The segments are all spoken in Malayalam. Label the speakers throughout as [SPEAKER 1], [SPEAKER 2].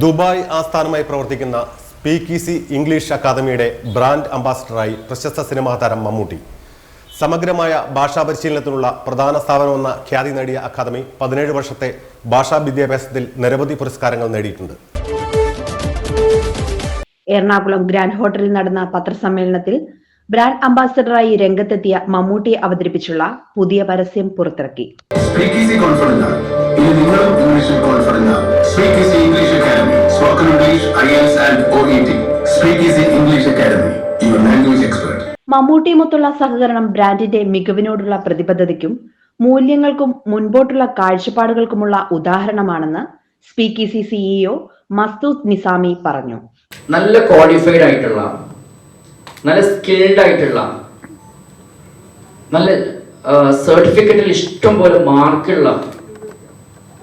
[SPEAKER 1] ദുബായ് ആസ്ഥാനമായി പ്രവർത്തിക്കുന്ന സ്പീക്കീസി ഇംഗ്ലീഷ് അക്കാദമിയുടെ ബ്രാൻഡ് അംബാസിഡറായി പ്രശസ്ത സിനിമാ താരം മമ്മൂട്ടി. സമഗ്രമായ ഭാഷാ പരിശീലനത്തിനുള്ള പ്രധാന സ്ഥാപനമെന്ന ഖ്യാതി നേടിയ അക്കാദമി പതിനേഴ് വർഷത്തെ ഭാഷാ വിദ്യാഭ്യാസത്തിൽ നിരവധി പുരസ്കാരങ്ങൾ നേടിയിട്ടുണ്ട്.
[SPEAKER 2] എറണാകുളം ഗ്രാൻഡ് ഹോട്ടലിൽ നടന്ന പത്രസമ്മേളനത്തിൽ ബ്രാൻഡ് അംബാസഡറായി രംഗത്തെത്തിയ മമ്മൂട്ടിയെ അവതരിപ്പിച്ചുള്ള പുതിയ പരസ്യം പുറത്തിറക്കി.
[SPEAKER 3] സ്പീക്ക് ഈസി കോൺഫിഡന്റ് ഇനി നിങ്ങളും ഇംഗ്ലീഷിൽ speak easy English academy spoken English I S and O E T speak easy English academy your language expert
[SPEAKER 2] മമ്മൂട്ടിയുമൊത്തുള്ള സഹകരണം ബ്രാൻഡിന്റെ മികവിനോടുള്ള പ്രതിബദ്ധതയ്ക്കും മൂല്യങ്ങൾക്കും മുൻപോട്ടുള്ള കാഴ്ചപ്പാടുകൾക്കുമുള്ള ഉദാഹരണമാണെന്ന് speak C CEO Masthud Nizami പറഞ്ഞു.
[SPEAKER 4] നല്ല ക്വാളിഫൈഡ് ആയിട്ടുള്ള നല്ല സ്കിൽഡ് ആയിട്ടുള്ള നല്ല സർട്ടിഫിക്കറ്റിൽ ഇഷ്ടം പോലെ മാർക്കുള്ള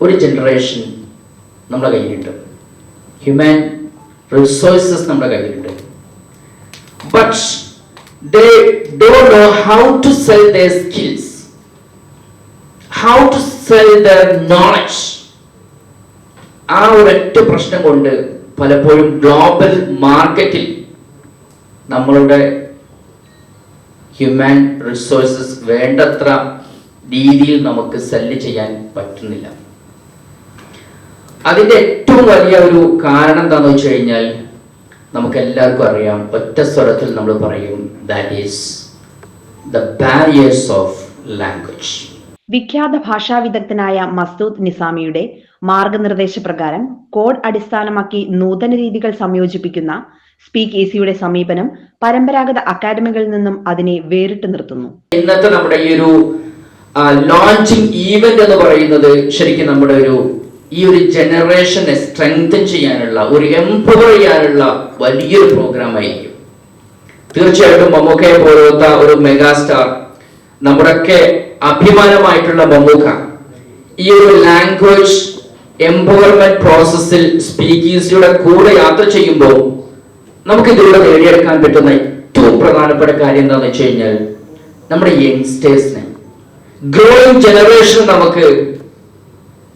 [SPEAKER 4] ഒരു ജനറേഷൻ നമ്മുടെ കയ്യിലുണ്ട്. ഹ്യൂമൻ റിസോഴ്സസ് നമ്മുടെ കയ്യിലുണ്ട്. But they don't know how to sell the skills how to sell the knowledge ആ ഒരൊറ്റ പ്രശ്നം കൊണ്ട് പലപ്പോഴും ഗ്ലോബൽ മാർക്കറ്റിൽ നമ്മളുടെ ഹ്യൂമൻ റിസോഴ്സസ് വേണ്ടത്ര രീതിയിൽ നമുക്ക് സെല്ല് ചെയ്യാൻ പറ്റുന്നില്ല. അതിന്റെ ഏറ്റവും വലിയ ഒരു കാരണം എന്താണെന്ന് വെച്ച് കഴിഞ്ഞാൽ നമുക്ക് എല്ലാവർക്കും അറിയാം ഒറ്റ സ്വരത്തിൽ നമ്മൾ പറയും that is the barriers of language
[SPEAKER 2] വിഖ്യാത ഭാഷാ വിദഗ്ധനായ മസൂദ് നിസാമിയുടെ മാർഗനിർദ്ദേശ പ്രകാരം കോഡ് അടിസ്ഥാനമാക്കി നൂതന രീതികൾ സംയോജിപ്പിക്കുന്ന സ്പീക്ക് ഈസിയുടെ സമീപനം പരമ്പരാഗത അക്കാദമികളിൽ നിന്നും അതിനെ വേറിട്ട് നിർത്തുന്നു.
[SPEAKER 4] ഇന്നത്തെ നമ്മുടെ ഈ ഒരു ലോഞ്ചിങ് ഈവന്റ് എന്ന് പറയുന്നത് ശരിക്കും നമ്മുടെ ഒരു ഈ ഒരു ജനറേഷനെ സ്ട്രെങ്തൻ ചെയ്യാനുള്ള ഒരു എംപവർ ചെയ്യാനുള്ള വലിയൊരു പ്രോഗ്രാം ആയിരിക്കും. തീർച്ചയായിട്ടും മമ്മൂക്കയെ പോലത്തെ ഒരു മെഗാസ്റ്റാർ നമ്മുടെയൊക്കെ അഭിമാനമായിട്ടുള്ള മമ്മൂക്ക ഈ ഒരു ലാംഗ്വേജ് എംപവർമെന്റ് പ്രോസസ്സിൽ സ്പീക്കീസിലൂടെ കൂടെ യാത്ര ചെയ്യുമ്പോൾ നമുക്ക് ഇതിലൂടെ നേടിയെടുക്കാൻ പറ്റുന്ന ഏറ്റവും പ്രധാനപ്പെട്ട കാര്യം എന്താണെന്ന് വെച്ച് കഴിഞ്ഞാൽ നമ്മുടെ യങ്സ്റ്റേഴ്സിനെ ഗ്രോയിങ് ജനറേഷൻ നമുക്ക്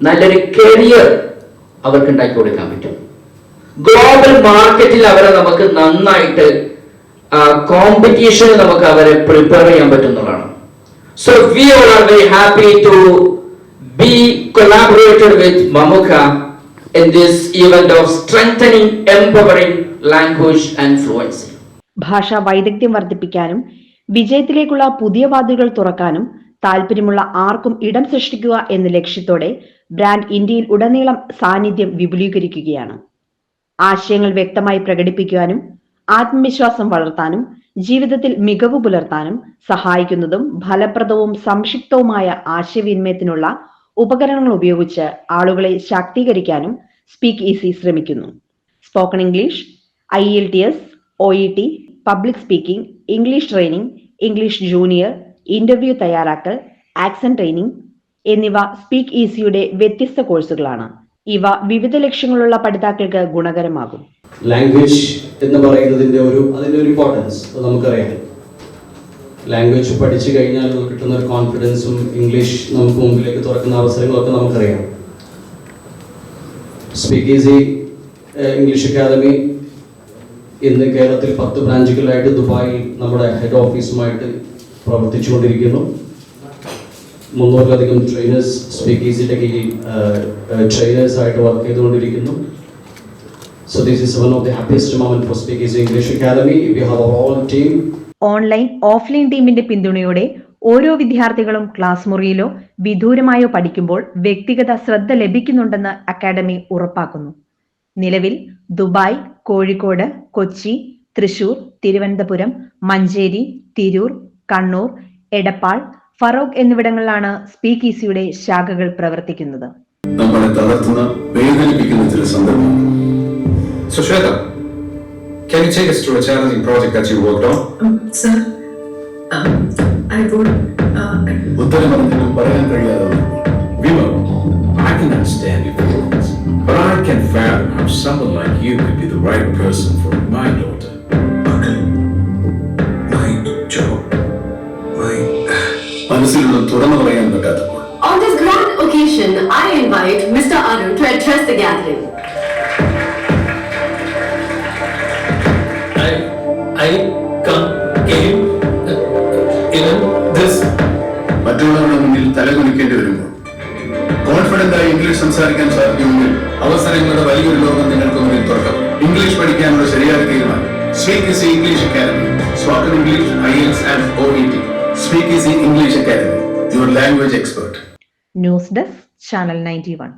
[SPEAKER 4] നല്ലൊരു കരിയർ അവർക്ക് ഉണ്ടാക്കി കൊടുക്കാൻ പറ്റും. ഗ്ലോബൽ മാർക്കറ്റിൽ അവരെ നമുക്ക് നന്നായിട്ട് കോമ്പറ്റീഷന് നമുക്ക് അവരെ പ്രിപ്പയർ ചെയ്യാൻ പറ്റുന്നതാണ്. So we all are very happy to be collaborated with Mammukka in this event of strengthening empowering language and fluency
[SPEAKER 2] ഭാഷാ വൈദഗ്ധ്യം വർദ്ധിപ്പിക്കാനും വിജയത്തിലേക്കുള്ള പുതിയ വാതിലുകൾ തുറക്കാനും താല്പര്യമുള്ള ആർക്കും ഇടം സൃഷ്ടിക്കുക എന്ന ലക്ഷ്യത്തോടെ ബ്രാൻഡ് ഇന്ത്യയിൽ ഉടനീളം സാന്നിധ്യം വിപുലീകരിക്കുകയാണ്. ആശയങ്ങൾ വ്യക്തമായി പ്രകടിപ്പിക്കുവാനും ആത്മവിശ്വാസം വളർത്താനും ജീവിതത്തിൽ മികവ് പുലർത്താനും സഹായിക്കുന്നതും ഫലപ്രദവും സംക്ഷിപ്തവുമായ ആശയവിനിമയത്തിനുള്ള ഉപകരണങ്ങൾ ഉപയോഗിച്ച് ആളുകളെ ശാക്തീകരിക്കാനും സ്പീക്ക് ഈസി ശ്രമിക്കുന്നു. Spoken English I L T S O E T public speaking English training English junior interview തയ്യാറാക്കൽ ആക്സൻ ട്രെയിനിംഗ് എന്നിവ സ്പീക്ക് ഈസിയുടെ വ്യത്യസ്ത കോഴ്സുകളാണ്. ഇവ വിവിധ ലക്ഷ്യങ്ങളുള്ള പഠിതാക്കൾക്ക് ഗുണകരമാകും.
[SPEAKER 5] ലാംഗ്വേജ് എന്ന് പറയുന്നതിന്റെ ഒരു അതിന്റെ ഒരു ഇമ്പോർട്ടൻസ് നമുക്കറിയാം. ലാംഗ്വേജ് പഠിച്ചു കഴിഞ്ഞാൽ നമുക്ക് കിട്ടുന്ന ഒരു കോൺഫിഡൻസും ഇംഗ്ലീഷ് നമുക്ക് മുമ്പിലേക്ക് തുറക്കുന്ന അവസരങ്ങളൊക്കെ നമുക്കറിയാം. സ്പീക്ക് ഈസി ഇംഗ്ലീഷ് അക്കാദമി ഇന്ന് കേരളത്തിൽ പത്ത് ബ്രാഞ്ചുകളായിട്ട് ദുബായിൽ നമ്മുടെ ഹെഡ് ഓഫീസുമായിട്ട് പ്രവർത്തിച്ചുകൊണ്ടിരിക്കുന്നു. മുന്നൂറിലധികം ട്രെയിനേഴ്സ് സ്പീക്ക് ഈസിയുടെ കീഴിൽ ട്രെയിനേഴ്സ് ആയിട്ട് വർക്ക് ചെയ്തുകൊണ്ടിരിക്കുന്നു so this is one of the happiest moment for speak easy's English academy we have all team
[SPEAKER 2] online offline ടീമിന്റെ പിന്തുണയോടെ ഓരോ വിദ്യാർത്ഥികളും ക്ലാസ് മുറിയിലോ വിദൂരമായോ പഠിക്കുമ്പോൾ വ്യക്തിഗത ശ്രദ്ധ ലഭിക്കുന്നുണ്ടെന്ന് അക്കാദമി ഉറപ്പാക്കുന്നു. നിലവിൽ ദുബായ് കോഴിക്കോട് കൊച്ചി തൃശൂർ തിരുവനന്തപുരം മഞ്ചേരി തിരൂർ കണ്ണൂർ എടപ്പാൾ ഫറോക്ക് എന്നിവിടങ്ങളിലാണ് സ്പീക്ക് ഈസിയുടെ ശാഖകൾ പ്രവർത്തിക്കുന്നത്
[SPEAKER 3] നമ്മളെ തളർത്തുന്ന വേദനിപ്പിക്കുന്ന ചില സന്ദർഭം സുശ്വേത can you take us through a challenging project that you worked on?
[SPEAKER 6] Um, sir, um, I would Uh,
[SPEAKER 3] ഉത്തരം പറഞ്ഞിട്ടും പറയാൻ കഴിയാതെ Viva, I can understand your feelings, but I can fathom how someone like you could be the right person for my daughter. മനസ്സിലുള്ളത് തുറന്നു പറയാൻ പറ്റാത്തപ്പോൾ
[SPEAKER 6] On this grand occasion, I invite Mr. Arun to address the gathering.
[SPEAKER 3] I, I come came uh, in this. മറ്റുള്ളവരുടെ മുന്നിൽ തലകുനിക്കേണ്ടി വരുമ്പോൾ കോൺഫിഡന്റായി ഇംഗ്ലീഷ് സംസാരിക്കാൻ സാധിക്കുമെങ്കിൽ അവസരങ്ങളുടെ വലിയൊരു ലോകം നിങ്ങൾക്ക് മുന്നിൽ തുറക്കാം ഇംഗ്ലീഷ് പഠിക്കാനുള്ള ശരിയായ തീരുമാനം sweet English academy spoken English I L S and O E T speak easy English academy your language expert
[SPEAKER 2] news desk channel ninety one